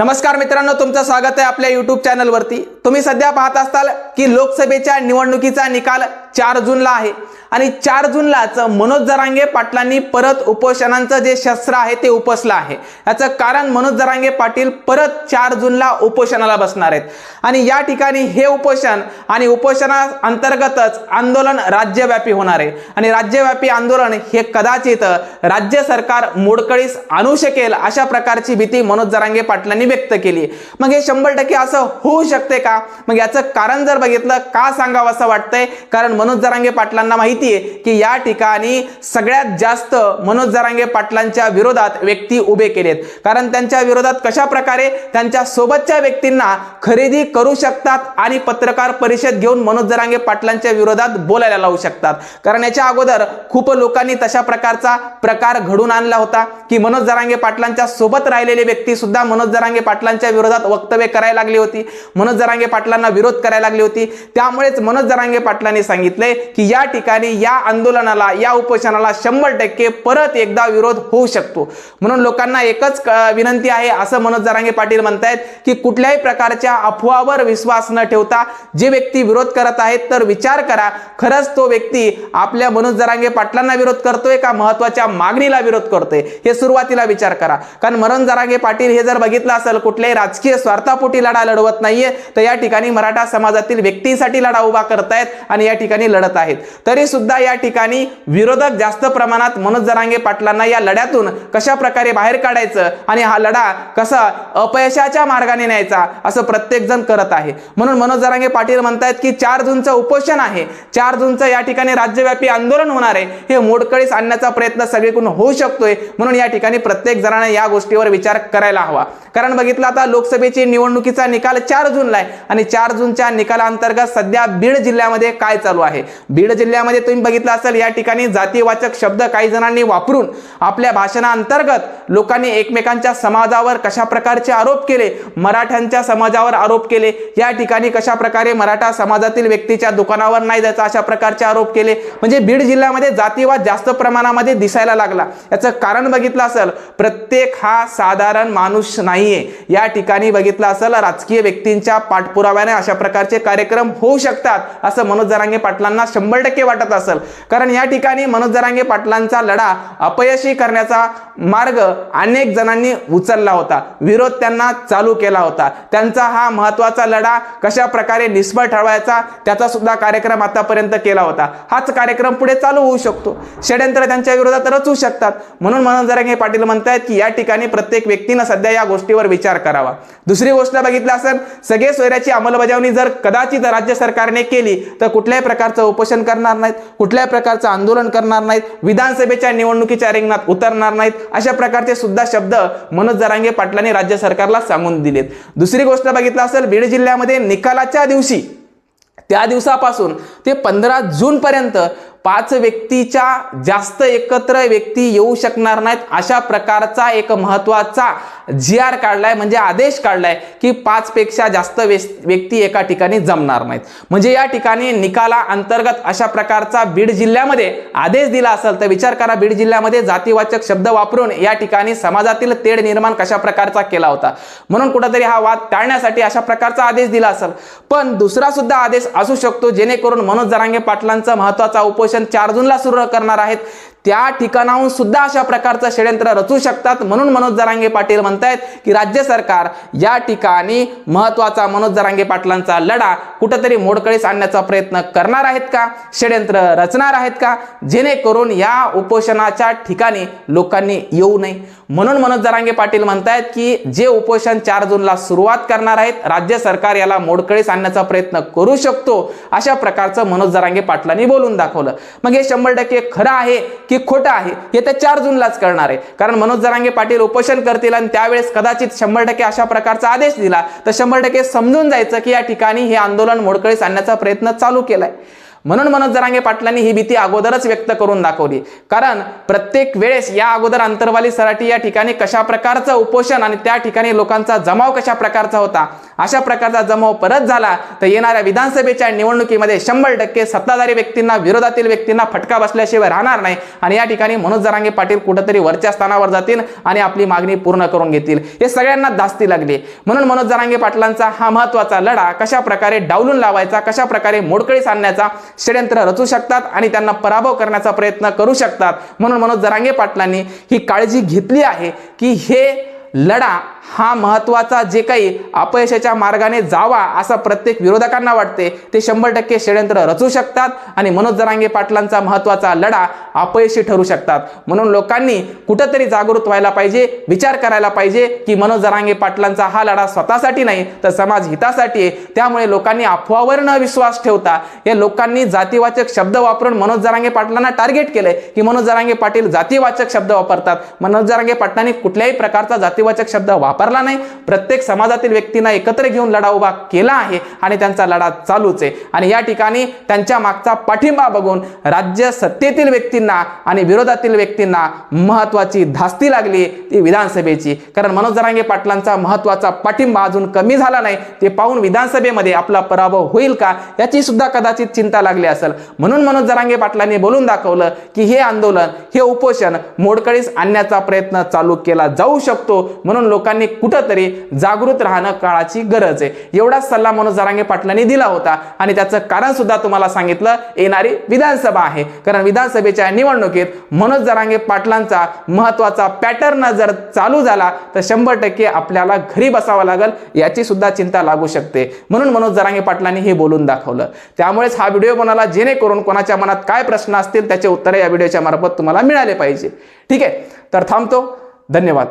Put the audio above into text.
नमस्कार मित्रांनो तुमचं स्वागत आहे आपल्या युट्यूब चॅनलवरती तुम्ही सध्या पाहत असताल की लोकसभेच्या निवडणुकीचा निकाल चार जूनला आहे. आणि चार जूनलाच मनोज जरांगे पाटलांनी परत उपोषणांचं जे शस्त्र आहे ते उपसलं आहे. याचं कारण मनोज जरांगे पाटील परत चार जूनला उपोषणाला बसणार आहेत. आणि या ठिकाणी हे उपोषण आणि उपोषणा अंतर्गतच आंदोलन राज्यव्यापी होणार आहे. आणि राज्यव्यापी आंदोलन हे कदाचित राज्य सरकार मोडकळीस आणू शकेल अशा प्रकारची भीती मनोज जरांगे पाटलांनी व्यक्त केली. मग हे शंभर टक्के असं होऊ शकते का? मग याचं कारण जर बघितलं का सांगावं असं वाटतंय? कारण मनोज जरांगे पाटलांना माहिती आहे की या ठिकाणी सगळ्यात जास्त मनोज जरांगे पाटलांच्या विरोधात व्यक्ती उभे केलेत. कारण त्यांच्या विरोधात कशा प्रकारे त्यांच्या सोबतच्या व्यक्तींना खरेदी करू शकतात आणि पत्रकार परिषद घेऊन मनोज जरांगे पाटलांच्या विरोधात बोलायला लावू शकतात. कारण याच्या अगोदर खूप लोकांनी तशा प्रकारचा प्रकार घडून आणला होता की मनोज जरांगे पाटलांच्या सोबत राहिलेली व्यक्ती सुद्धा मनोज जरांगे पाटलांच्या विरोधात वक्तव्य करायला लागली होती. मनोज जरांगे पाटलांना विरोध करायला लागली होती. त्यामुळेच मनोज जरांगे पाटलांनी सांगितले की या ठिकाणी या आंदोलनाला या उपोषणाला शंभर टक्के परत एकदा विरोध होऊ शकतो. म्हणून लोकांना एकच विनंती आहे असं मनोज जरांगे पाटील म्हणतायत की कुठल्याही प्रकारच्या अफवावर विश्वास न ठेवता जे व्यक्ती विरोध करत आहेत तर विचार करा. खरंच तो व्यक्ती आपल्या मनोज जरांगे पाटलांना विरोध करतोय का महत्त्वाच्या मागणीला विरोध करतोय? हे सुरुवातीला विचार करा. कारण मनोज जरांगे पाटील हे जर बघितलं असेल कुठल्याही राजकीय स्वार्थापोटी लढा लढवत नाहीये तर या ठिकाणी मराठा समाजातील व्यक्तींसाठी लढा उभा करतायत आणि या ठिकाणी लढत आहेत. तरी सुद्धा या ठिकाणी विरोधक जास्त प्रमाणात मनोज जरांगे पाटलांना या लढ्यातून कशा प्रकारे बाहेर काढायचं आणि हा लढा कसा अपयशाच्या मार्गाने न्यायचा असं प्रत्येक जण करत आहे. म्हणून मनोज जरांगे पाटील म्हणतायत की चार जूनचं उपोषण आहे. चार जूनचं या ठिकाणी राज्यव्यापी आंदोलन होणार आहे. हे मोडकळीस आणण्याचा प्रयत्न सगळीकडून होऊ शकतोय. म्हणून या ठिकाणी प्रत्येक जणांना या गोष्टीवर विचार करायला हवा. कारण बघितलं आता लोकसभेची निवडणुकीचा निकाल चार जूनला आहे. आणि चार जूनच्या निकालांतर्गत सध्या बीड जिल्ह्यामध्ये काय चालू आहे? बीड जिल्ह्यामध्ये तुम्ही बघितलं असेल या ठिकाणी जातीवाचक शब्द काही जणांनी वापरून आपल्या भाषणाअंतर्गत लोकांनी एकमेकांच्या समाजावर कशा प्रकारचे आरोप केले मराठ्यांच्या समाजावर आरोप केले या ठिकाणी कशा प्रकारे मराठा समाजातील व्यक्तीच्या दुकानावर नाही जायचा अशा प्रकारचे आरोप केले. म्हणजे बीड जिल्ह्यामध्ये जातीवाद जास्त प्रमाणामध्ये दिसायला लागला. याचं कारण बघितलं असेल प्रत्येक हा साधारण माणूस नाहीये. या ठिकाणी बघितलं असेल राजकीय व्यक्तींच्या पाठपुराव्याने अशा प्रकारचे कार्यक्रम होऊ शकतात असं मनोज जरांगे पाटलांना शंभर टक्के वाटत असेल. कारण या ठिकाणी मनोज जरांगे पाटलांचा लढा अपयशी करण्याचा मार्ग अनेक जणांनी उचलला होता. विरोध त्यांना चालू केला होता. त्यांचा हा महत्त्वाचा लढा कशा प्रकारे निष्फळ ठरवायचा त्याचा सुद्धा कार्यक्रम आतापर्यंत केला होता. हाच कार्यक्रम पुढे चालू होऊ शकतो. षड्यंत्र त्यांच्या विरोधात रचू शकतात. म्हणून मनोज जरांगे पाटील म्हणतायत की या ठिकाणी प्रत्येक व्यक्तीनं सध्या या गोष्टीवर विचार करावा. दुसरी गोष्ट बघितलं असेल सगळे सोयऱ्याची अंमलबजावणी जर कदाचित राज्य सरकारने केली तर कुठल्याही प्रकारचं उपोषण करणार नाहीत कुठल्याही प्रकारचं आंदोलन करणार नाहीत विधानसभेच्या निवडणुकीच्या रिंगणात उतरणार नाहीत अशा प्रकारचे सुद्धा शब्द मनोज जरांगे पाटलांनी राज्य सरकारला सांगून दिलेत. दुसरी गोष्ट बघितलं असेल बीड जिल्ह्यामध्ये निकालाच्या दिवशी त्या दिवसापासून ते पंधरा जूनपर्यंत पाच व्यक्तीच्या जास्त एकत्र व्यक्ती येऊ शकणार नाहीत अशा प्रकारचा एक महत्त्वाचा जी आर काढलाय म्हणजे आदेश काढलाय की पाच पेक्षा जास्त व्यक्ती एका ठिकाणी जमणार नाहीत. म्हणजे या ठिकाणी निकाला अंतर्गत अशा प्रकारचा बीड जिल्ह्यामध्ये आदेश दिला असेल तर विचार करा बीड जिल्ह्यामध्ये जातीवाचक शब्द वापरून या ठिकाणी समाजातील तेढ निर्माण कशा प्रकारचा केला होता. म्हणून कुठंतरी हा वाद टाळण्यासाठी अशा प्रकारचा आदेश दिला असेल. पण दुसरा सुद्धा आदेश असू शकतो जेणेकरून मनोज जरांगे पाटलांचं महत्त्वाचा उपोषण चार जूनला सुरू करणार आहेत. त्या ठिकाणाहून सुद्धा अशा प्रकारचं षड्यंत्र रचू शकतात. म्हणून मनोज जरांगे पाटील म्हणतायत की राज्य सरकार या ठिकाणी महत्त्वाचा मनोज जरांगे पाटलांचा लढा कुठंतरी मोडकळीस आणण्याचा प्रयत्न करणार आहेत का? षड्यंत्र रचणार आहेत का? जेणेकरून या उपोषणाच्या ठिकाणी लोकांनी येऊ नये. म्हणून मनोज जरांगे पाटील म्हणतायत की जे उपोषण चार जूनला सुरुवात करणार आहेत राज्य सरकार याला मोडकळीस आणण्याचा प्रयत्न करू शकतो अशा प्रकारचं मनोज जरांगे पाटलांनी बोलून दाखवलं. मग हे शंभर टक्के खरं आहे की खोटं आहे हे तर चार जूनलाच करणार आहे. कारण मनोज जरांगे पाटील उपोषण करतील आणि त्यावेळेस कदाचित शंभर टक्के अशा प्रकारचा आदेश दिला तर शंभर टक्के समजून जायचं की या ठिकाणी हे आंदोलन मोडकळीस आणण्याचा प्रयत्न चालू केलाय. म्हणून मनोज जरांगे पाटलांनी ही भीती अगोदरच व्यक्त करून दाखवली. कारण प्रत्येक वेळेस या अगोदर अंतरवाली सराटी या ठिकाणी कशा प्रकारचं उपोषण आणि त्या ठिकाणी लोकांचा जमाव कशा प्रकारचा होता अशा प्रकारचा जमाव परत झाला तर येणाऱ्या विधानसभेच्या निवडणुकीमध्ये शंभर टक्के सत्ताधारी व्यक्तींना विरोधातील व्यक्तींना फटका बसल्याशिवाय राहणार नाही आणि या ठिकाणी मनोज जरांगे पाटील कुठंतरी वरच्या स्थानावर जातील आणि आपली मागणी पूर्ण करून घेतील. हे सगळ्यांना धास्ती लागली. म्हणून मनोज जरांगे पाटलांचा हा महत्त्वाचा लढा कशा प्रकारे डावलून लावायचा कशा प्रकारे मोडकळीस आणण्याचा षड्यंत्र रचू शकतात आणि त्यांना पराभव करण्याचा प्रयत्न करू शकतात. म्हणून मनोज जरांगे पाटलांनी ही काळजी घेतली आहे की हे लढा हा महत्त्वाचा जे काही अपयशाच्या मार्गाने जावा असं प्रत्येक विरोधकांना वाटते ते शंभर टक्के षड्यंत्र रचू शकतात आणि मनोज जरांगे पाटलांचा महत्त्वाचा लढा अपयशी ठरू शकतात. म्हणून लोकांनी कुठंतरी जागृत व्हायला पाहिजे विचार करायला पाहिजे की मनोज जरांगे पाटलांचा हा लढा स्वतःसाठी नाही तर समाज हितासाठी आहे. त्यामुळे लोकांनी अफवावर न विश्वास ठेवता या लोकांनी जातीवाचक शब्द वापरून मनोज जरांगे पाटलांना टार्गेट केलंय की मनोज जरांगे पाटील जातीवाचक शब्द वापरतात. मनोज जरांगे पाटलांनी कुठल्याही प्रकारचा जाती जातीवाचक शब्द वापरला नाही. प्रत्येक समाजातील व्यक्तींना एकत्र घेऊन लढा उभा केला आहे आणि त्यांचा लढा चालूच आहे. आणि या ठिकाणी त्यांच्या मागचा पाठिंबा बघून राज्य सत्तेतील व्यक्तींना आणि विरोधातील व्यक्तींना महत्वाची धास्ती लागली ती विधानसभेची. कारण मनोज जरांगे पाटलांचा महत्त्वाचा पाठिंबा अजून कमी झाला नाही. ते पाहून विधानसभेमध्ये आपला पराभव होईल का याची सुद्धा कदाचित चिंता लागली असेल. म्हणून मनोज जरांगे पाटलांनी बोलून दाखवलं की हे आंदोलन हे उपोषण मोडकळीस आणण्याचा प्रयत्न चालू केला जाऊ शकतो. म्हणून लोकांनी कुठंतरी जागृत राहणं काळाची गरज आहे. एवढा सल्ला मनोज जरांगे पाटलांनी दिला होता आणि त्याचं कारण सुद्धा तुम्हाला सांगितलं येणारी विधानसभा आहे. कारण विधानसभेच्या निवडणुकीत मनोज जरांगे पाटलांचा महत्त्वाचा पॅटर्न जर चालू झाला तर शंभर टक्के आपल्याला घरी बसावं लागेल याची सुद्धा चिंता लागू शकते. म्हणून मनोज जरांगे पाटलांनी हे बोलून दाखवलं. त्यामुळेच हा व्हिडिओ कोणाला जेणेकरून कोणाच्या मनात काय प्रश्न असतील त्याचे उत्तरे या व्हिडिओच्या मार्फत तुम्हाला मिळाले पाहिजे. ठीक आहे तर थांबतो. धन्यवाद.